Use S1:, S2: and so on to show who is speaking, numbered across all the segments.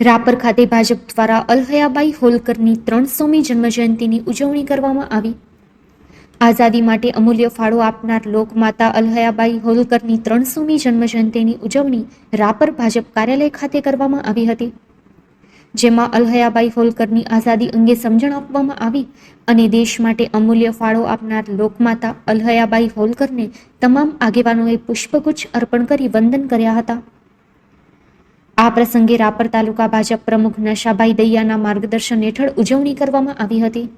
S1: રાપર ખાતે ભાજપ દ્વારા અલહયાબાઈ હોલકરની ત્રણસોમી જન્મજયંતિની ઉજવણી કરવામાં આવી. આઝાદી માટે અમૂલ્ય ફાળો આપનાર લોકમાતા અલહયાબાઈ હોલકરની ત્રણસોમી જન્મજયંતિની ઉજવણી રાપર ભાજપ કાર્યાલય ખાતે કરવામાં આવી હતી. જેમાં અલહયાબાઈ હોલકરની આઝાદી અંગે સમજણ આપવામાં આવી અને દેશ માટે અમૂલ્ય ફાળો આપનાર લોકમાતા અલહયાબાઈ હોલકરને તમામ આગેવાનોએ પુષ્પગુચ્છ અર્પણ કરી વંદન કર્યા હતા. આ પ્રસંગે રાપર તાલુકા ભાજપ પ્રમુખ નશાભાઈ દૈયાના માર્ગદર્શન હેઠળ ઉજવણી કરવામાં આવી હતી,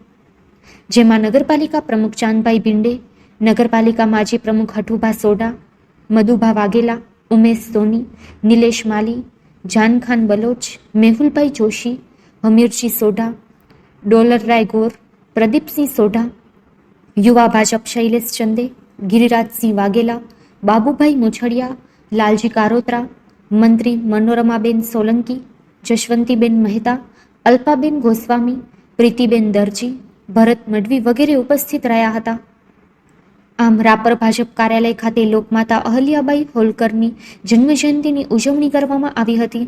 S1: જેમાં નગરપાલિકા પ્રમુખ ચાંદભાઈ ભીંડે, નગરપાલિકા માજી પ્રમુખ હઠુભા સોડા મધુભા વાઘેલા, ઉમેશ સોની, નિલેશ માલી, જાનખાન બલોચ, મેહુલભાઈ જોશી, હમીરજી સોઢા, ડોલરરાય ગોર, પ્રદીપસિંહ સોઢા, યુવા ભાજપ શૈલેષ ચંદે, ગિરિરાજસિંહ વાઘેલા, બાબુભાઈ મુછડિયા, લાલજી કારોત્રા મંત્રી મનોરમાબેન સોલંકી, જશવંતીબેન મહેતા, અલ્પાબેન ગોસ્વામી, પ્રીતિબેન દરજી, ભરત મડવી વગેરે ઉપસ્થિત રહ્યા હતા. આમ રાપર ભાજપ કાર્યાલય ખાતે લોકમાતા અહલ્યાબાઈ હોલકરની જન્મજયંતિની ઉજવણી કરવામાં આવી હતી.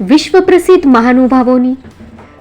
S1: વિશ્વ પ્રસિદ્ધ મહાનુભાવોની